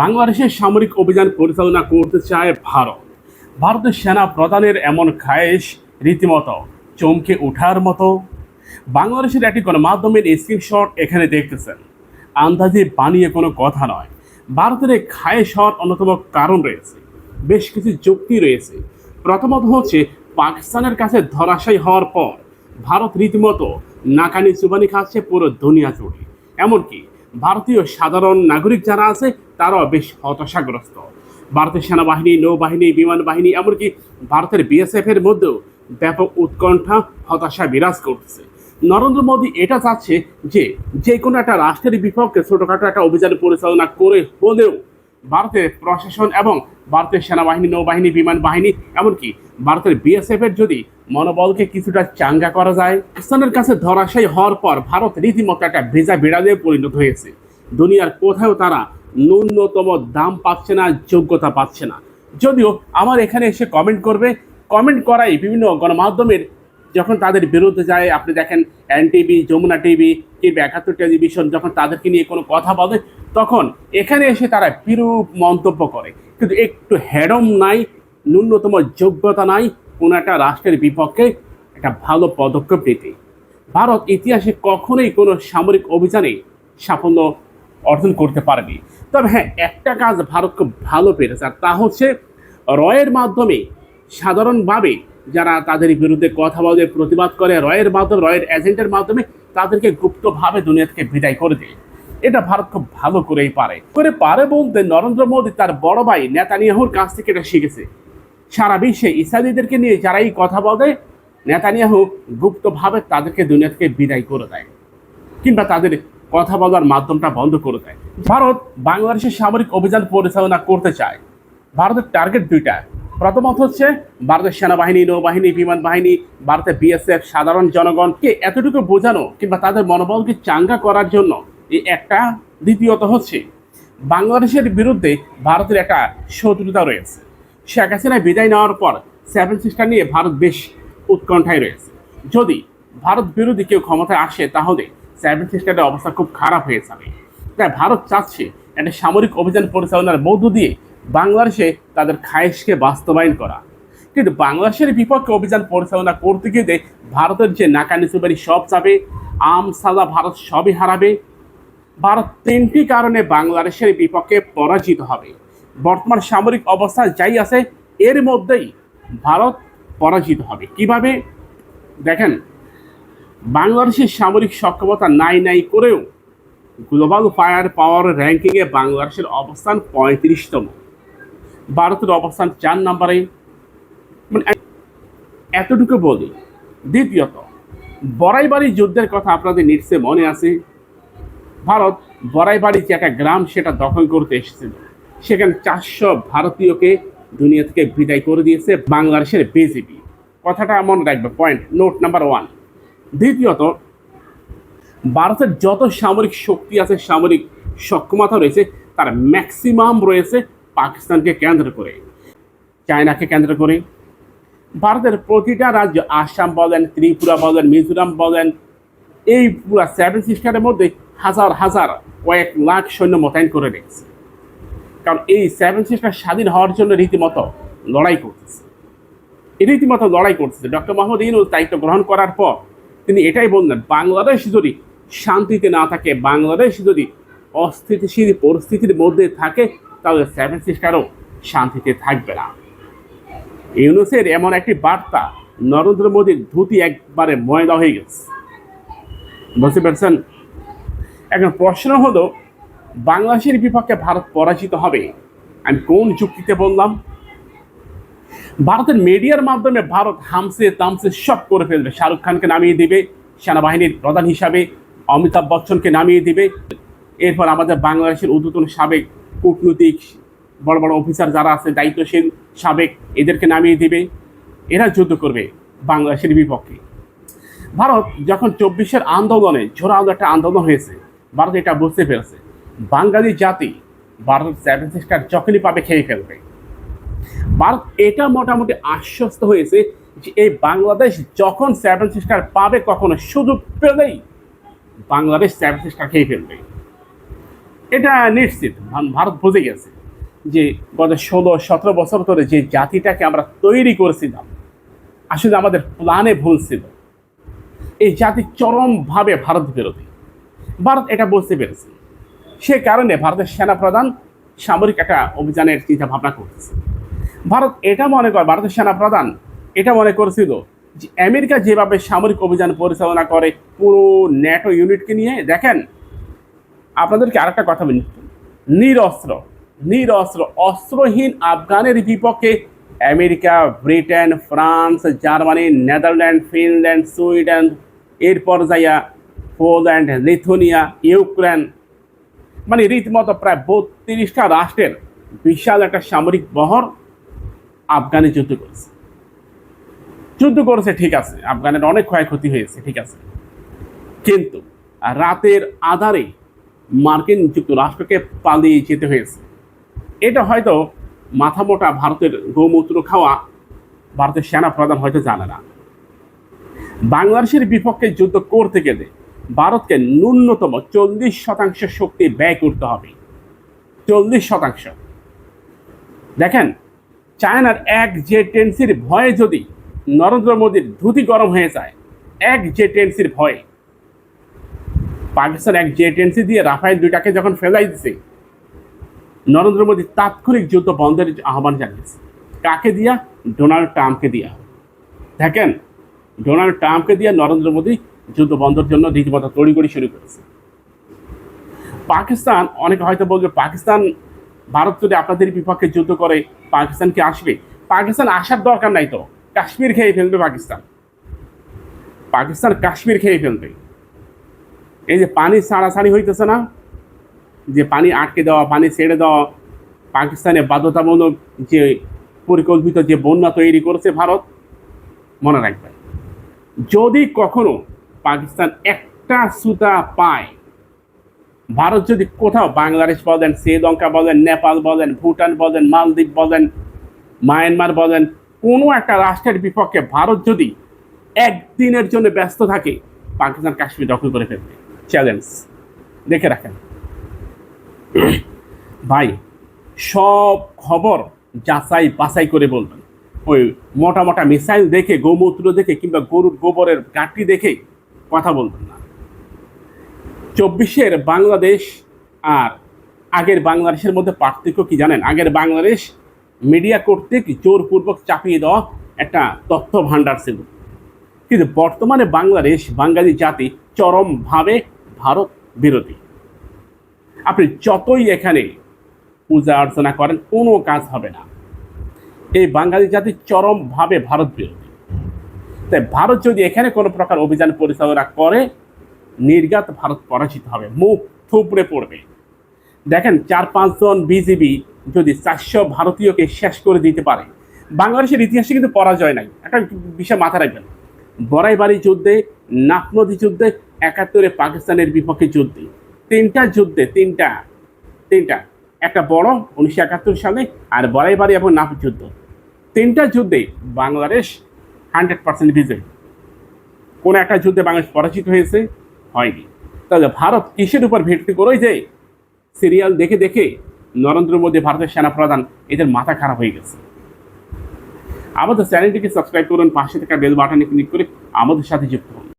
বাংলাদেশের সামরিক অভিযান পরিচালনা করতে চায় ভারত। ভারতের সেনা প্রধানের এমন খায়েশ রীতিমতো চমকে ওঠার মতো। বাংলাদেশের একটি গণমাধ্যমের স্ক্রিনশট এখানে দেখতেছেন। আন্দাজে বানিয়ে কোনো কথা নয়। ভারতের এই খায়েশ হওয়ার অন্যতম কারণ রয়েছে। বেশ কিছু যুক্তি রয়েছে। প্রথমত হচ্ছে, পাকিস্তানের কাছে ধরাশায়ী হওয়ার পর ভারত রীতিমতো নাকানি চুবানি খাচ্ছে পুরো দুনিয়া জুড়ে। এমনকি ভারতীয় সাধারণ নাগরিক যারা আছে, তারাও বেশ হতাশাগ্রস্ত। ভারতের সেনাবাহিনী, নৌবাহিনী বিমান বাহিনী এমনকি ভারতের বিএসএফ এর মধ্যেও ব্যাপক উৎকণ্ঠা, হতাশা বিরাজ করতেছে নরেন্দ্র মোদী এটা চাচ্ছে যে যে কোনো একটা রাষ্ট্রের বিপক্ষে ছোটখাটো একটা অভিযান পরিচালনা করে হলেও ভারতের প্রশাসন এবং ভারতের সেনাবাহিনী, নৌবাহিনী বিমান বাহিনী এমনকি ভারতের বিএসএফ এর যদি মনোবলকে কিছুটা চাঙ্গা করা যায়। পাকিস্তানের কাছে ধরাশায়ী হওয়ার পর ভারত রীতিমতো একটা ভেজা বিড়ালে পরিণত হয়েছে। দুনিয়ার কোথাও তারা ন্যূনতম দাম পাচ্ছে না, যোগ্যতা পাচ্ছে না। যদিও আমার এখানে এসে কমেন্ট করবে। কমেন্ট করাই বিভিন্ন গণমাধ্যমের যখন তাদের বিরুদ্ধে যায়, আপনি দেখেন এন টিভি যমুনা টিভি কিংবা একাত্তর টেলিভিশন যখন তাদেরকে নিয়ে কোনো কথা বলে, তখন এখানে এসে তারা বিরূপ মন্তব্য করে। কিন্তু একটু হ্যাডম নাই, ন্যূনতম যোগ্যতা নাই কোনো একটা রাষ্ট্রের বিপক্ষে একটা ভালো পদক্ষেপ নিতে। ভারত ইতিহাসে কখনোই কোনো সামরিক অভিযানে সাফল্য অর্জন করতে পারেনি। তবে হ্যাঁ একটা কাজ ভারত খুব ভালো পেরেছে, আর তা হচ্ছে রয়ের মাধ্যমে সাধারণভাবে যারা তাদের বিরুদ্ধে কথা বলে, প্রতিবাদ করে, রয়ের মাধ্যমে, রয়ের এজেন্টের মাধ্যমে তাদেরকে গুপ্তভাবে দুনিয়া থেকে বিদায় করে দেয়। এটা ভারত খুব ভালো করেই পারে। করে পারে বলতে নরেন্দ্র মোদী তার বড় ভাই নেতানিয়াহুর কাছ থেকে এটা শিখেছে। সারা বিশ্বে ইসরায়েলিদেরকে নিয়ে যারাই কথা বলে, নেতানিয়াহু গুপ্তভাবে তাদেরকে দুনিয়া থেকে বিদায় করে দেয় কিংবা তাদের কথা বলার মাধ্যমটা বন্ধ করে দেয়। ভারত বাংলাদেশের সামরিক অভিযান পরিচালনা করতে চায়। ভারতের টার্গেট দুইটা। প্রথমত হচ্ছে ভারতের সেনাবাহিনী, নৌবাহিনী, বিমান বাহিনী, ভারতের বিএসএফ, সাধারণ জনগণকে এতটুকু বোঝানো কিংবা তাদের মনোবলকে চাঙ্গা করার জন্য এই একটা। দ্বিতীয়ত হচ্ছে, বাংলাদেশের বিরুদ্ধে ভারতের একটা শত্রুতা রয়েছে। শেখ হাসিনা বিদায় নেওয়ার পর সেভেন সিস্টার নিয়ে ভারত বেশ উৎকণ্ঠায় রয়েছে। যদি ভারত বিরোধী কেউ ক্ষমতায় আসে, তাহলে সেভেন সিস্টারের অবস্থা খুব খারাপ হয়ে যাবে। তাই ভারত চাচ্ছে একটা সামরিক অভিযান পরিচালনার মধ্য দিয়ে বাংলাদেশে তাদের খায়েশকে বাস্তবায়ন করা। কিন্তু বাংলাদেশের বিপক্ষে অভিযান পরিচালনা করতে গিয়ে ভারতের যে নাকানি সুবারি সব যাবে, আম, সাদা ভারত সবই হারাবে। ভারত তিনটি কারণে বাংলাদেশের বিপক্ষে পরাজিত হবে। বর্তমান সামরিক অবস্থা যাই আছে, এর মধ্যেই ভারত পরাজিত হবে। কীভাবে? দেখেন, বাংলাদেশের সামরিক সক্ষমতা নাই নাই করেও গ্লোবাল ফায়ার পাওয়ার র্যাঙ্কিংয়ে বাংলাদেশের অবস্থান পঁয়ত্রিশতম। ভারতের অবস্থান চার নম্বরে। মানে এতটুকু বলি। দ্বিতীয়ত, বড়াইবাড়ি যুদ্ধের কথা আপনাদের নিশ্চয় মনে আছে। ভারত বড়াইবাড়ি যে একটা গ্রাম সেটা দখল করতে এসেছিল। সেখানে চারশো ভারতীয়কে দুনিয়া থেকে বিদায় করে দিয়েছে বাংলাদেশের বিজেপি কথাটা মনে রাখবে পয়েন্ট নোট নাম্বার ওয়ান দ্বিতীয়ত, ভারতের যত সামরিক শক্তি আছে, সামরিক সক্ষমতা রয়েছে, তার ম্যাক্সিমাম রয়েছে পাকিস্তানকে কেন্দ্র করে, চায়নাকে কেন্দ্র করে। ভারতের প্রতিটা রাজ্য, আসাম বলেন, ত্রিপুরা বলেন, মিজোরাম বলেন, এই পুরা সেভেন সিস্টারের মধ্যে হাজার হাজার কয়েক লাখ সৈন্য মোতায়েন করে রেখেছে কারণ এই সেভেন সিস্টার স্বাধীন হওয়ার জন্য রীতিমতো লড়াই করতেছে। রীতিমতো লড়াই করতেছে। ডক্টর মোহাম্মদ ইনুস দায়িত্ব গ্রহণ করার পর তিনি এটাই বললেন, বাংলাদেশ যদি শান্তিতে না থাকে, বাংলাদেশ যদি অস্থিতিশীল পরিস্থিতির মধ্যে থাকে, তাহলে সেভেন সিস্টারও শান্তিতে থাকবে না। ইউনুসের এমন একটি বার্তা নরেন্দ্র মোদীর ধুতি একবারে ময়দা হয়ে গেছে। বুঝতে পারছেন? এখন প্রশ্ন হলো বাংলাদেশের বিপক্ষে ভারত পরাজিত হবে। আমি কোন যুক্তিতে বললাম? ভারতের মিডিয়ার মাধ্যমে ভারত হামসে তামসে সব করে ফেলবে। শাহরুখ খানকে নামিয়ে দিবে, সেনাবাহিনীর প্রধান হিসাবে অমিতাভ বচ্চনকে নামিয়ে দিবে। এরপর আমাদের বাংলাদেশের উদ্বোধন সাবেক কূটনৈতিক বড় বড় অফিসার যারা আছে দায়িত্বশীল সাবেক, এদেরকে নামিয়ে দিবে। এরা যুদ্ধ করবে বাংলাদেশের বিপক্ষে। ভারত যখন চব্বিশের আন্দোলনে, ঝোড়া একটা আন্দোলন হয়েছে, ভারত এটা বুঝতে পেরেছে। বাঙালি জাতি ভারত সিস্টার যখনই পাবে খেয়ে ফেলবে। ভারত এটা মোটামুটি আশ্বস্ত হয়েছে যে এই বাংলাদেশ যখন সিস্টার পাবে কখনো সুযোগ পেলেই বাংলাদেশ সিস্টার খেয়ে ফেলবে। এটা নিশ্চিত ভারত বুঝে গেছে যে গত ষোলো, সতেরো বছর ধরে যে জাতিটাকে আমরা তৈরি করেছিলাম, আসলে আমাদের প্ল্যানে ভুল ছিল। এই জাতি চরমভাবে ভারত বিরোধী। ভারত এটা বুঝতে পেরেছে। সে কারণে ভারতের সেনাপ্রধান সামরিক একটা অভিযানের চিন্তা ভাবনা করতেছে। ভারত এটা মনে করে, ভারতের সেনাপ্রধান এটা মনে করেছিল যে আমেরিকা যেভাবে সামরিক অভিযান পরিচালনা করে পুরো ন্যাটো ইউনিটকে নিয়ে, দেখেন, আপনাদেরকে আরেকটা কথা বলি। নিরস্ত্র নিরস্ত্র, অস্ত্রহীন আফগানের বিপক্ষে America, Britain, France, Germany, Netherland, Finland, Sweden, এরপর যাইয়া পোল্যান্ড, লিথুনিয়া, ইউক্রেন মানে রীতিমতো প্রায় বত্রিশটা রাষ্ট্রের বিশাল একটা সামরিক বহর আফগানে যুদ্ধ করেছে। যুদ্ধ করেছে, ঠিক আছে, আফগানের অনেক ক্ষয়ক্ষতি হয়েছে, ঠিক আছে। কিন্তু রাতের আধারে মার্কিন যুক্তরাষ্ট্রকে পালিয়ে যেতে হয়েছে। এটা হয়তো মাথা মোটা ভারতের গোমূত্র খাওয়া ভারতের সেনা প্রধান হয়তো জানে না। বাংলাদেশের বিপক্ষে যুদ্ধ করতে গেলে ভারতকে ন্যূনতম চল্লিশ শতাংশ শক্তি ব্যয় করতে হবে। চল্লিশ শতাংশ। দেখেন, চায়নার এক জে টেন্সির ভয়ে যদি নরেন্দ্র মোদীর ধুতি গরম হয়ে যায়, এক জে টেন্সির ভয়ে। পাকিস্তান এক জে টেন্সি দিয়ে রাফাইল দুইটাকে যখন ফেলাই দিছে, নরেন্দ্র মোদী তাৎক্ষণিক যুদ্ধ বন্ধের আহ্বান জানিয়েছে। কাকে দিয়া? ডোনাল্ড ট্রাম্পকে দিয়া। দেখেন, ডোনাল্ড ট্রাম্পকে দিয়ে নরেন্দ্র মোদী যুদ্ধ বন্ধের জন্য রীতিমতো তড়িগড়ি শুরু করেছে। পাকিস্তান, অনেকে হয়তো বলবে, পাকিস্তান, ভারত যদি আপনাদের বিপক্ষে যুদ্ধ করে, পাকিস্তান কি আসবে? পাকিস্তান আসার দরকার নাই তো। কাশ্মীর খেয়ে ফেলবে পাকিস্তান। পাকিস্তান কাশ্মীর খেয়ে ফেলবে। এই যে পানি ছাড়াছাড়ি হইতেছে না, যে পানি আটকে দেওয়া, পানি ছেড়ে দেওয়া, পাকিস্তানে বাধ্যতামূলক যে পরিকল্পিত যে বন্যা তৈরি করেছে ভারত, মনে রাখবেন। যদি কখনো পাকিস্তান একটা সুতা পায়। ভারত যদি কোথাও বাংলাদেশ বলেন, শ্রীলঙ্কা বলেন, নেপাল বলেন, ভুটান বলেন, মালদ্বীপ বলেন, মায়ানমার বলেন, কোনো একটা রাষ্ট্রের বিপক্ষে ভারত যদি একদিনের জন্য ব্যস্ত থাকে, পাকিস্তান কাশ্মীর দখল করে ফেলবে। চ্যালেঞ্জ দেখে রাখেন। ভাই, সব খবর যাচাই বাছাই করে বলবেন। ওই মোটা মোটা মিসাইল দেখে, গোমূত্র দেখে কিংবা গরুর গোবরের গাঁটি দেখে কথা বলবেন না। চব্বিশের বাংলাদেশ আর আগের বাংলাদেশের মধ্যে পার্থক্য কি জানেন? আগের বাংলাদেশ মিডিয়া কর্তৃক জোরপূর্বক চাপিয়ে দেওয়া একটা তথ্য ভাণ্ডার ছিল। কিন্তু বর্তমানে বাংলাদেশ বাঙালি জাতি চরমভাবে ভারত বিরোধী। আপনি যতই এখানে পূজা অর্চনা করেন, কোনো কাজ হবে না। এই বাঙালি জাতি চরমভাবে ভারত বিরোধী। তাই ভারত যদি এখানে কোনো প্রকার অভিযান পরিচালনা করে নির্গাত ভারত পরাজিত হবে, মুখ থুপড়ে পড়বে। দেখেন, চার পাঁচজন বিজিবি যদি চারশো ভারতীয়কে শেষ করে দিতে পারে, বাংলাদেশের ইতিহাসে কিন্তু পরাজয় নাই। একটা বিষয় মাথা রাখবেন, বড়াইবাড়ি যুদ্ধে নাফ নদী যুদ্ধে, একাত্তরে পাকিস্তানের বিপক্ষে যুদ্ধে। তিনটা যুদ্ধে, তিনটা তিনটা, একটা বড় উনিশশো একাত্তর সালে আর বড়াইবাড়ি এবং নাফ যুদ্ধ। তিনটা যুদ্ধে বাংলাদেশ হান্ড্রেড পার্সেন্ট ভিজে। কোনো একটা যুদ্ধে বাংলাদেশ পরাজিত হয়েছে, হয়নি। তাহলে ভারত কিসের উপর ভিত্তি করেই যে সিরিয়াল দেখে দেখে নরেন্দ্র মোদী ভারতের সেনাপ্রধান, এদের মাথা খারাপ হয়ে গেছে। আমাদের চ্যানেলটিকে সাবস্ক্রাইব করুন, পাশে থাকা বেল বাটনে ক্লিক করে আমাদের সাথে যুক্ত